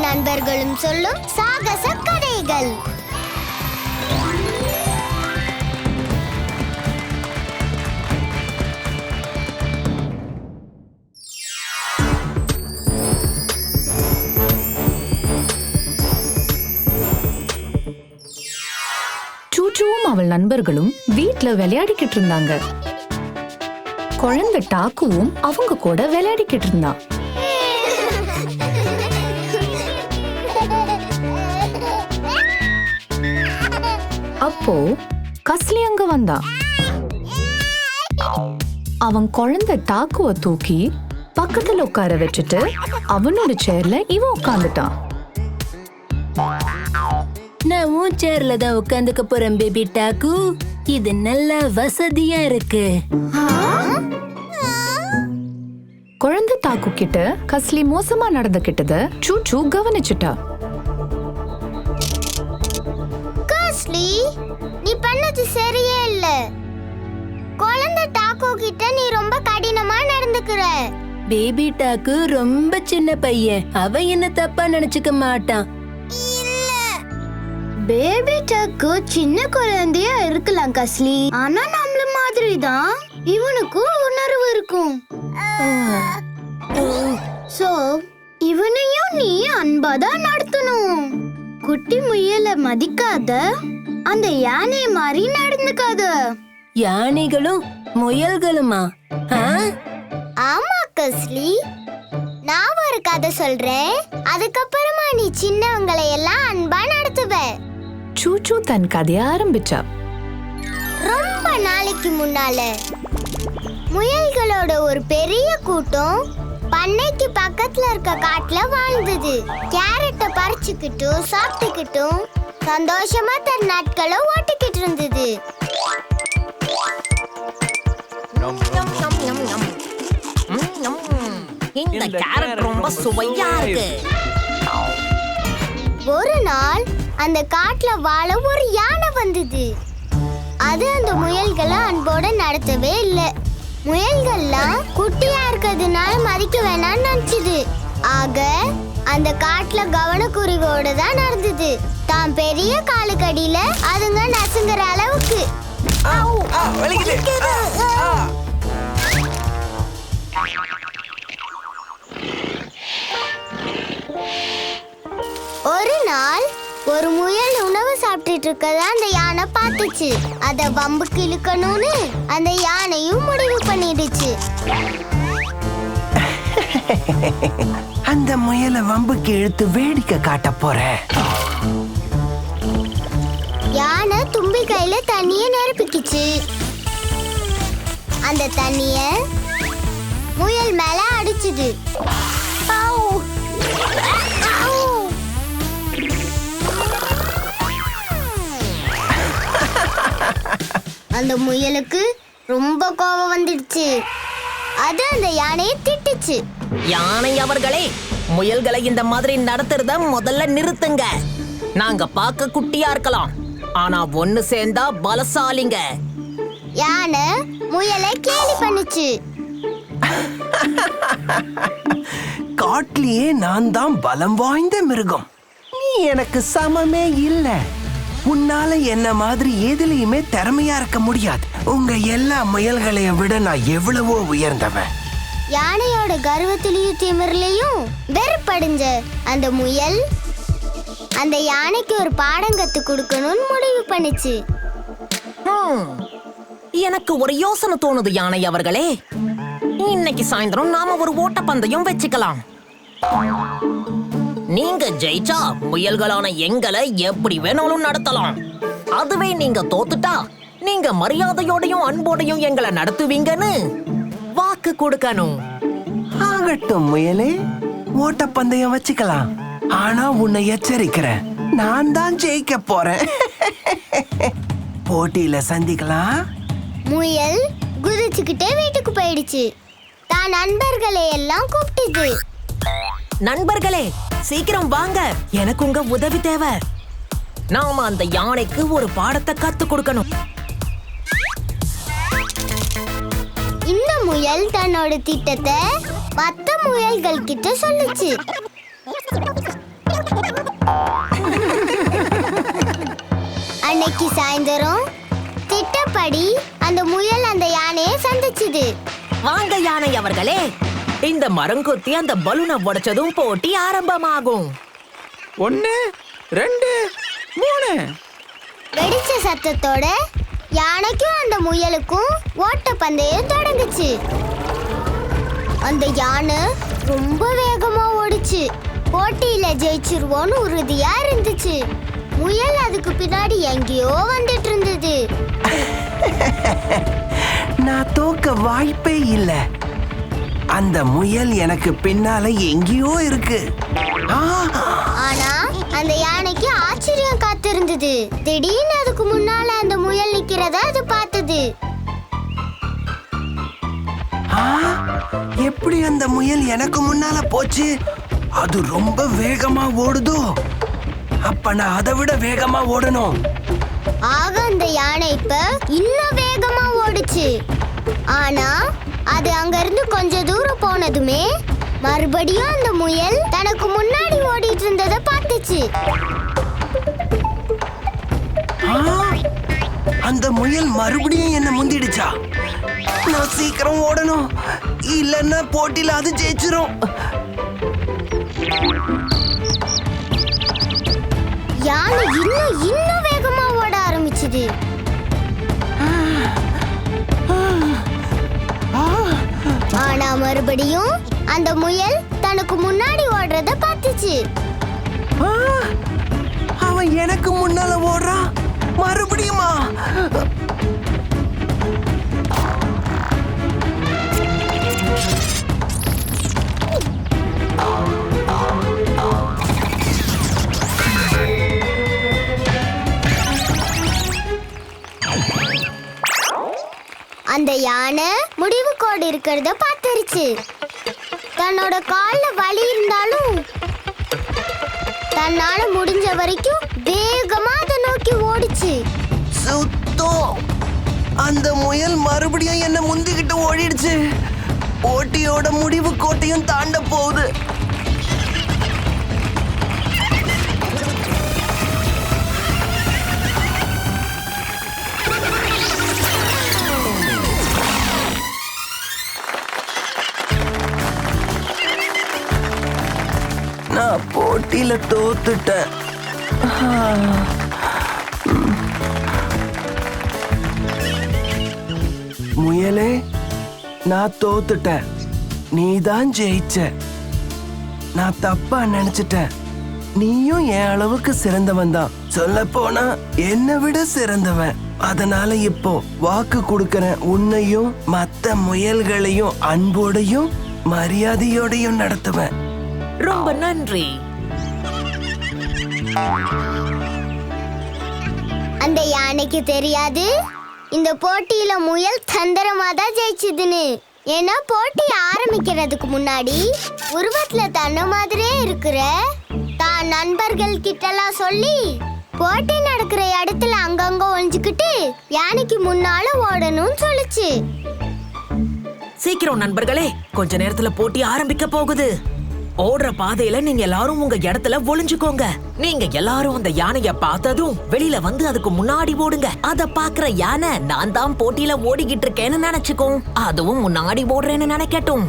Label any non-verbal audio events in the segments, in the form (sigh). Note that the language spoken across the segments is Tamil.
நண்பர்களும் சொல்லும் சாகச கதைகள். அவள் நண்பர்களும் வீட்ல விளையாடிக்கிட்டு இருந்தாங்க. குழந்தை டாக்குவும் அவங்க கூட விளையாடிக்கிட்டு இருந்தான் அப்போ கஸ்லி அங்க வந்தான் அவன் குழந்தை டாக்குவ தூக்கி பக்கத்துல உட்கார வச்சுட்டு அவனோட சேர்ல இவன் உட்கார்ந்துட்டான். நான் உன் சேர்ல தான் உட்காந்துக்க போறேன் பேபி டாக்கு. இது நல்லா வசதியா இருக்கு. குழந்தை டாக்கு கிட்ட கஸ்லி மோசமா நடந்துகிட்டத சூச்சு கவனிச்சுட்டா. பண்ணது சரியே இல்ல. குழந்தை டாக்கோ கிட்ட நீ ரொம்ப கடினமா நடந்துக்கிற. பேபி டாக்கு ரொம்ப சின்ன பையன். அவன் என்ன தப்பா நினைச்சுக்க மாட்டான். பேபி டாக்கு சின்ன குழந்தையா இருக்கலாம் கஸ்லி. ஆனா நம்மள மாதிரி தான் இவனுக்கும் உணர்வு இருக்கும். சோ இவனையும் நீ அன்பாதான் நடத்தணும். குட்டி முயலை மதிக்காத அந்த யானை மாதிரி நடந்துக்காத. யானைகளும் முயல்களுமா? ஆ? ஆமா கஸ்லி. நான் ஒரு கதை சொல்றேன். அதுக்கப்புறமா நீ சின்னவங்களை எல்லாம் அன்பா நடத்துவ. சூச்சு தன் கதைய ஆரம்பிச்சா. ரொம்ப நாளைக்கு முன்னால முயல்களோட ஒரு பெரிய கூட்டம் பண்ணைக்கு பக்கத்துல இருக்க காட்டுல வாழ்ந்தது. கேரட்டை பறிச்சுக்கிட்டும் சாப்பிட்டுக்கிட்டும் சந்தோஷமா தன் நாட்களை ஓட்டிக்கிட்டு இருந்தது. இந்த கேரட் ரொம்ப சுவையா இருக்கு. ஒரு நாள் அந்த காட்டுல வாழ ஒரு யானை வந்தது. அது அந்த முயல்களை அன்போட நடத்தவே இல்ல. முயல்கள்லாம் குட்டியா இருக்கிறதுனால மதிக்க வேணாம்னு நினைச்சது. ஆக அந்த காட்டுல கவனக்குறைவோட தான் நடந்தது. தான் பெரிய காலுக்கடியில அதுங்க நசுங்குற அளவுக்கு. ஒரு நாள் ஒரு முயல் உணவு சாப்பிட்டுட்டு இருக்கத அந்த யானை பார்த்துச்சு. அத வம்புக்கு இழுக்கணும்னு அந்த யானையும் முடிவு பண்ணிடுச்சு. (laughs) அந்த முயலை வம்புக்கு இழுத்து வேடிக்கை காட்ட போறேன் யானை தும்பி கையில தண்ணிய நிரப்பிக்குச்சு. அந்த தண்ணிய முயல் மேல அடிச்சுது. அந்த முயலுக்கு ரொம்ப கோபம் வந்துடுச்சு. அது அந்த யானையை திட்டுச்சு. யானை அவர்களே முயல்களை இந்த மாதிரி நடத்துறத முதல்ல நிறுத்துங்க. நாங்க பார்க்க குட்டியா இருக்கலாம். ஆனா ஒண்ணு சேர்ந்தா பலசாலிங்க. யானை முயலை கேலி பண்ணுச்சு. காட்டிலேயே நான் தான் பலம் வாய்ந்த மிருகம். நீ எனக்கு சமமே இல்ல. உன்னால என்ன மாதிரி எதுலயுமே திறமையா இருக்க முடியாது. உங்க எல்லா முயல்களையும் விட நான் எவ்வளவோ உயர்ந்தவன். யானையோட கர்வத்திலையும் திமிர்லையும் வெறுப்படைஞ்ச அந்த முயல் அந்த யானைக்கு ஒரு பாடம் கத்து கொடுக்கணும்னு முடிவு பண்ணுச்சு. எனக்கு ஒரு யோசனை தோணுது யானை அவர்களே. இன்னைக்கு சாயந்தரம் நாம ஒரு ஓட்டப்பந்தயம் வச்சுக்கலாம். நீங்க ஜெயிச்சா முயல்களான எங்களை எப்படி வேணாலும் நடத்தலாம். அதுவே நீங்க தோத்துட்டா நீங்க மரியாதையோடையும் அன்போடையும் எங்களை நடத்துவீங்கன்னு வாக்கு கொடுக்கணும். ஆகட்டும் முயலே. ஓட்டப்பந்தயம் வச்சுக்கலாம். ஆனா உன்னை எச்சரிக்கிறேன். நான் தான் ஜெயிக்க போறேன். (laughs) போட்டியில சந்திக்கலாம். முயல் குதிச்சுக்கிட்டே வீட்டுக்கு போயிடுச்சு. தான் நண்பர்களை எல்லாம் கூப்பிட்டுது. நண்பர்களே சீக்கிரம் வாங்க. எனக்கு உங்க உதவி தேவை. நாம அந்த யானைக்கு ஒரு பாடத்தை கத்து கொடுக்கணும். முயல் தன்னோட திட்டத்தை மற்ற முயல்கள் கிட்ட சொல்லுச்சு. அன்னைக்கு சாயந்தரம் திட்டப்படி அந்த முயல் அந்த யானையை சந்திச்சுது. வாங்க யானை அவர்களே இந்த மரங்கொத்தி அந்த பலூனை உடைச்சதும் போட்டி ஆரம்பமாகும். ஒன்னு ரெண்டு மூணு. வெடிச்ச சத்தத்தோட யானைக்கும் அந்த முயலுக்கும் ஓட்டப்பந்தயம் தொடங்குச்சு. அந்த யானை ரொம்ப வேகமா ஓடிச்சு. போட்டியில ஜெயிச்சிருவோன்னு உறுதியா இருந்துச்சு. முயல் அதுக்கு பின்னாடி எங்கேயோ வந்துட்டு இருந்தது. (laughs) நான் தோக்க வாய்ப்பே இல்ல. அந்த முயல் எனக்கு பின்னால எங்கேயோ இருக்கு. ஆனா அந்த யானைக்கு ஆச்சரியம் காத்திருந்தது திடீர்னு அதுக்கு முன்னால அந்த முயல் நிக்கிறத அது பார்த்தது. எப்படி அந்த முயல் எனக்கு முன்னால போச்சு? அது ரொம்ப வேகமா ஓடுதோ? அப்ப நான் அதை விட வேகமா ஓடணும். ஆக அந்த யானை இப்ப இன்னும் வேகமா ஓடுச்சு. ஆனா அது அங்க இருந்து கொஞ்ச தூரம் போனதுமே மறுபடியும் அந்த முயல் தனக்கு முன்னாடி ஓடிட்டு இருந்ததை பார்த்துச்சு. முயல் மறுபடியும் என்ன முந்திடுச்சா? நான் சீக்கிரம் ஓடணும். இல்லன்னா போட்டியில அது ஜெயிச்சிரும். யானை இன்னும் இன்னும் வேகமா ஓட ஆரம்பிச்சுது? ஆனா மறுபடியும் அந்த முயல் தனக்கு முன்னாடி ஓடுறத பார்த்துச்சு. அவன் எனக்கு முன்னால ஓடுறான். மறுபடியுமா? அந்த யானை முடிவு கோடு இருக்கிறத பார்த்துருச்சு. தன்னோட கால வலி இருந்தாலும் தன்னால முடிஞ்ச வரைக்கும் வேகமா அந்த முயல் மறுபடியும் என்ன முந்திக்கிட்டு ஓடிடுச்சு. போட்டியோட முடிவு கோட்டையும் தாண்ட போகுது. நான் போட்டியில தோத்துட்டேன். முயலே நான் தோத்துட்டேன். நீ தான் ஜெயிச்ச. நான் தப்பா நினைச்சிட்டேன். நீயும் என் அளவுக்கு சிறந்தவன் தான். சொல்ல போனா என்னை விட சிறந்தவன். அதனால இப்போ வாக்கு கொடுக்கறேன் உன்னையும் மத்த முயல்களையும் அன்போடையும் மரியாதையோடையும் நடத்துவேன். ரொம்ப நன்றி. அந்த யானைக்கு தெரியாது? இந்த போட்டியில முயல் தந்திரமா தான் ஜெயிச்சதுன்னு. ஏன்னா போட்டி ஆரம்பிக்கிறதுக்கு முன்னாடி உருவத்துல தன்ன மாதிரியே இருக்கிற. தான் நண்பர்கள் கிட்டலாம் சொல்லி போட்டி நடக்கிற இடத்துல அங்கங்க ஒழிஞ்சுக்கிட்டு யானைக்கு முன்னால ஓடணும்னு சொல்லுச்சு. சீக்கிரம் நண்பர்களே கொஞ்ச நேரத்துல போட்டி ஆரம்பிக்க போகுது. ஓடுற பாதையில நீங்க எல்லாரும் உங்க இடத்துல ஒளிஞ்சுக்கோங்க. நீங்க எல்லாரும் அந்த யானைய பார்த்ததும் வெளியில வந்து அதுக்கு முன்னாடி ஓடுங்க. அத பாக்குற யானை நான் தான் போட்டியில ஓடிக்கிட்டு இருக்கேன்னு நினைச்சுக்கும். அதுவும் முன்னாடி ஓடுறேன்னு நினைக்கட்டும்.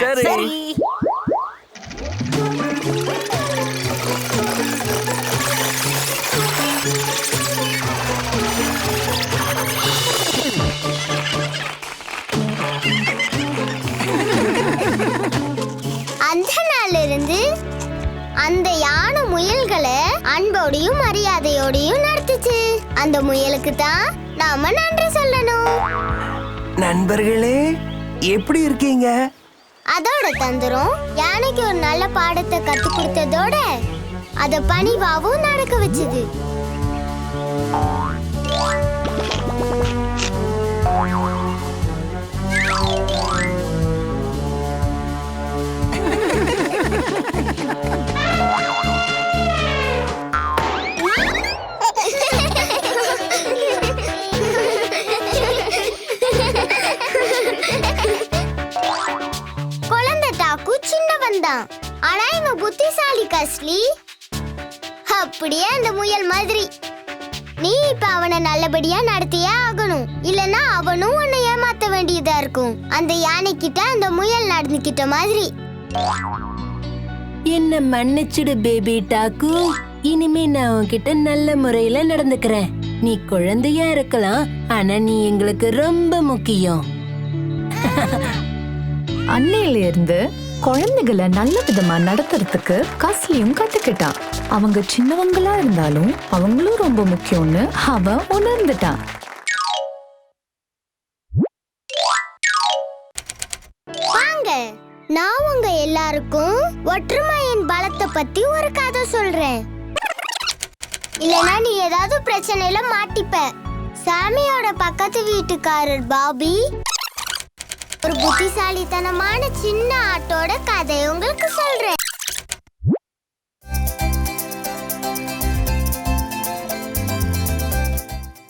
சரி. அந்த முயலுக்கு தான் நாம நன்றி சொல்லணும். நண்பர்களே எப்படி இருக்கீங்க? அதோட தந்திரம் யானைக்கு ஒரு நல்ல பாடத்தை கத்து கொடுத்ததோட அத பணிவாவும் நடக்க வச்சுது. குழந்தை டாக்கு முயல் மாதிரி. நீ இப்ப அவனை நல்லபடியா நடத்தியே ஆகணும். இல்லனா அவனும் உன்னை ஏமாத்த வேண்டியதா இருக்கும். அந்த யானை கிட்ட அந்த முயல் நடந்துக்கிட்ட மாதிரி. என்ன மன்னிச்சிடு பேபி டாக்கு. இனிமே நான் உன்கிட்ட நல்ல முறையில நடந்துக்கிறேன். நீ குழந்தையா இருக்கலாம் ஆனா நீ எங்களுக்கு ரொம்ப முக்கியம். அன்னையில இருந்து குழந்தைகளை நல்ல விதமா நடத்துறதுக்கு கஸ்லியும் கத்துக்கிட்டான். அவங்க சின்னவங்களா இருந்தாலும் அவங்களும் ரொம்ப முக்கியம்னு அவன் உணர்ந்துட்டான். வாங்க நான் உங்க எல்லாருக்கும் ஒற்றுமையின் பலத்தை பத்தி ஒரு கதை சொல்றேன். இல்லனா நீ ஏதாவது பிரச்சனையில மாட்டிப்ப. சாமியோட பக்கத்து வீட்டுக்காரர் பாபி ஒரு புத்திசாலித்தனமான சின்ன ஆட்டோட கதை உங்களுக்கு சொல்றேன்.